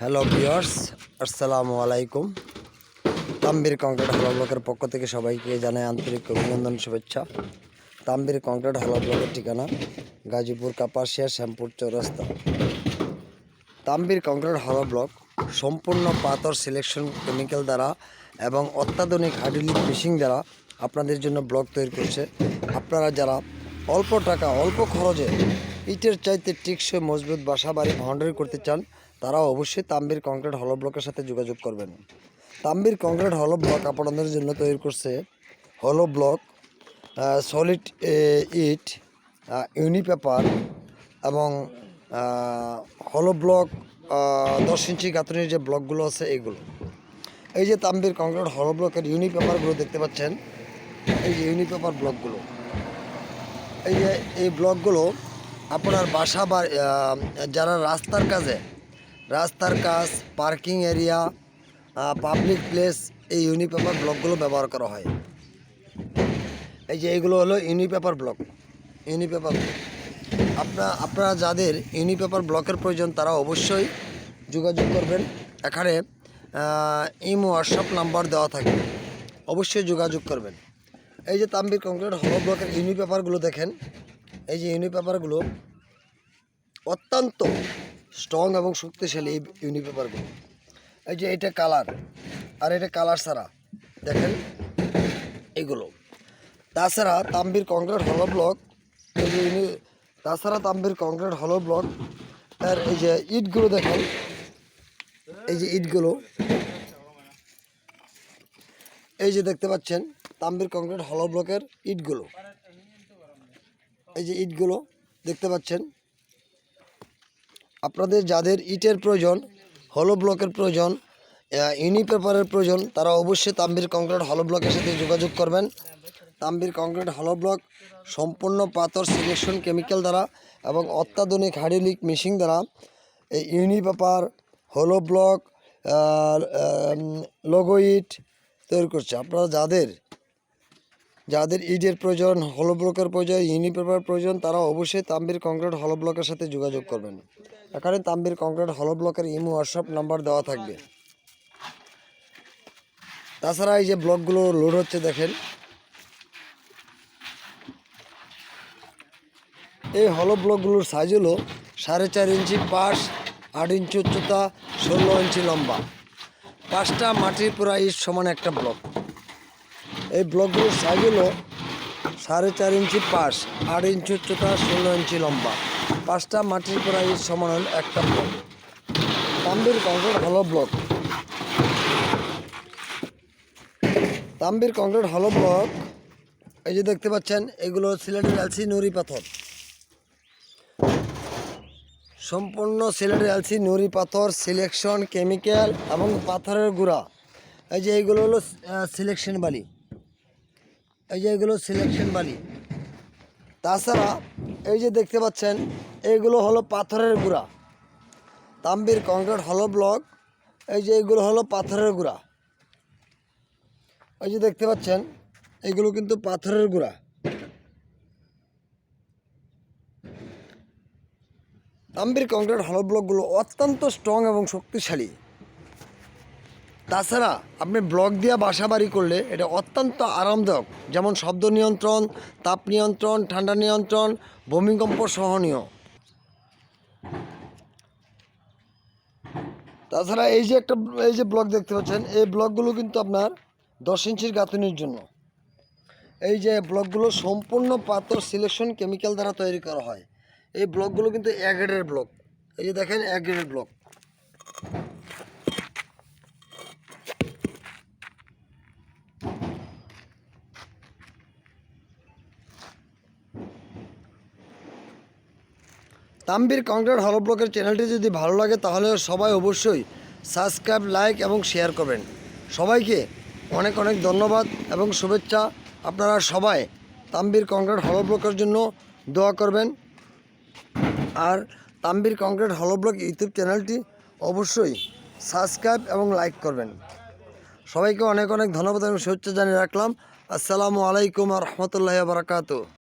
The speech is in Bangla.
হ্যালো ভিউয়ার্স আসসালামু আলাইকুম তাম্বির কংক্রিট হলো ব্লকের পক্ষ থেকে সবাইকে জানাই আন্তরিক অভিনন্দন, শুভেচ্ছা। তাম্বির কংক্রিট হলো ব্লকের ঠিকানা গাজীপুর কাপাসিয়া, শ্যামপুর চৌরাস্তা। তাম্বির কংক্রিট হলো ব্লক সম্পূর্ণ পাথর সিলেকশন কেমিক্যাল দ্বারা এবং অত্যাধুনিক হাইড্রোলিক ফিশিং দ্বারা আপনাদের জন্য ব্লক তৈরি করছে। আপনারা যারা অল্প টাকা, অল্প খরচে ইটের চাইতে টিকসই মজবুত বাসা বাড়ি বাউন্ডারি করতে চান তারা অবশ্যই তাম্বির কংক্রিট হলো ব্লকের সাথে যোগাযোগ করবেন। তাম্বির কংক্রিট হলো ব্লক আপনাদের জন্য তৈরি করছে হলো ব্লক সলিড ইট ইউনি পেপার এবং হলো ব্লক দশ ইঞ্চি গাঁথনির যে ব্লকগুলো আছে এগুলো। এই যে তাম্বির কংক্রিট হলো ব্লকের ইউনি পেপারগুলো দেখতে পাচ্ছেন, এই যে ইউনি পেপার ব্লকগুলো এই যে এই ব্লকগুলো আপনার বাসা বা যারা রাস্তার কাজে রাস্তার কাজ, পার্কিং এরিয়া পাবলিক প্লেস এই ইউনি পেপার ব্লকগুলো ব্যবহার করা হয়। এই যে এইগুলো হলো uni paver block uni paver আপনার, আপনারা যাদের ইউনি পেপার ব্লকের প্রয়োজন, তারা অবশ্যই যোগাযোগ করবেন। এখানে ইমো হোয়াটসঅ্যাপ নাম্বার দেওয়া থাকে। অবশ্যই যোগাযোগ করবেন। এই যে তাম্বির কংক্রিট হল ব্লকের ইউনি পেপারগুলো দেখেন। এই যে ইউনি পেপারগুলো অত্যন্ত স্ট্রং এবং শক্তিশালী এই ইউনি পেপারগুলো এই যে এটা কালার, আর এটা কালার ছাড়া, দেখেন এগুলো। তাছাড়া তাম্বির কংক্রিট হলো ব্লক এই যে তাছাড়া তাম্বির কংক্রিট হলো ব্লক আর এই যে ইটগুলো দেখেন, এই যে ইটগুলো, এই যে দেখতে পাচ্ছেন, তাম্বির কংক্রিট হলো ব্লকের ইটগুলো। এই যে ইটগুলো, দেখতে পাচ্ছেন আপনাদের যাদের ইটের প্রয়োজন হলো ব্লকের প্রয়োজন ইউনি পেপারের প্রয়োজন, তারা অবশ্যই তাম্বির কংক্রিট হলো ব্লকের সাথে যোগাযোগ করবেন। তাম্বির কংক্রিট হলো ব্লক সম্পূর্ণ পাথর সিলেকশন কেমিক্যাল দ্বারা এবং অত্যাধুনিক হাইড্রোলিক মেশিন দ্বারা। এই ইউনি পেপার হলো ব্লক লোগো ইট তৈরি করছে। আপনারা যাদের যাদের ইটের প্রয়োজন হলো ব্লকের প্রয়োজন ইউনি পেপার প্রয়োজন, তারা অবশ্যই তাম্বির কংক্রিট হলো ব্লকের সাথে যোগাযোগ করবেন। এখানে তাম্বির কংক্রিট হলো ব্লকের ইমো হোয়াটসঅ্যাপ নাম্বার দেওয়া থাকবে। তাছাড়া এই যে ব্লকগুলো লোড হচ্ছে দেখেন। এই হলো ব্লকগুলোর সাইজ হলো সাড়ে চার ইঞ্চি পাশ, আট ইঞ্চি উচ্চতা, ষোলো ইঞ্চি লম্বা। পাঁচটা মাটির পুরা ইট সমান একটা ব্লক। এই ব্লকগুলোর সাইজ হলো সাড়ে চার ইঞ্চি পাশ, আট ইঞ্চি উচ্চতা, ষোলো ইঞ্চি লম্বা। পাঁচটা মাটির পুরা ইট সমান হল একটা block Tambir concrete hollow block Tambir concrete hollow block এই যে দেখতে পাচ্ছেন, এগুলো সিলেটের এলসি নুরি পাথর। সম্পূর্ণ সিলেটের এলসি নুরি পাথর, সিলেকশন, কেমিক্যাল এবং পাথরের গুঁড়া। এই যে এইগুলো হলো সিলেকশন বালি। এই যে এগুলো সিলেকশন বালি। তাছাড়া এই যে দেখতে পাচ্ছেন এইগুলো হলো পাথরের গুঁড়া। তাম্বির কংক্রিট হলো ব্লক এই যে এইগুলো হলো পাথরের গুঁড়া। এই যে দেখতে পাচ্ছেন, এগুলো কিন্তু পাথরের গুঁড়া। তাম্বির কংক্রিট হলো ব্লকগুলো অত্যন্ত স্ট্রং এবং শক্তিশালী। তাছাড়া আপনি ব্লক দিয়ে বাসা বাড়ি করলে এটা অত্যন্ত আরামদায়ক। যেমন শব্দ নিয়ন্ত্রণ, তাপ নিয়ন্ত্রণ, ঠান্ডা নিয়ন্ত্রণ, ভূমিকম্প সহনীয়। তাছাড়া এই যে একটা, এই যে ব্লক দেখতে পাচ্ছেন, এই ব্লকগুলো কিন্তু আপনার দশ ইঞ্চির গাঁথনির জন্য। এই যে ব্লকগুলো সম্পূর্ণ পাথর সিলেকশন কেমিক্যাল দ্বারা তৈরি করা হয়। এই ব্লকগুলো কিন্তু এক গ্রেডের ব্লক। এই যে দেখেন, এক গ্রেডের ব্লক। তাম্বির কংক্রিট হল ব্লকের চ্যানেলটি যদি ভালো লাগে তাহলে সবাই অবশ্যই সাবস্ক্রাইব, লাইক এবং শেয়ার করবেন। সবাইকে অনেক অনেক ধন্যবাদ এবং শুভেচ্ছা। আপনারা সবাই তাম্বির কংক্রিট হল ব্লকের জন্য দোয়া করবেন। আর Tambir concrete hollow block YouTube চ্যানেলটি অবশ্যই সাবস্ক্রাইব এবং লাইক করবেন। সবাইকে অনেক অনেক ধন্যবাদ এবং শুভেচ্ছা জানিয়ে রাখলাম। আসসালামু আলাইকুম রহমতুল্লাহ বারাকাতু।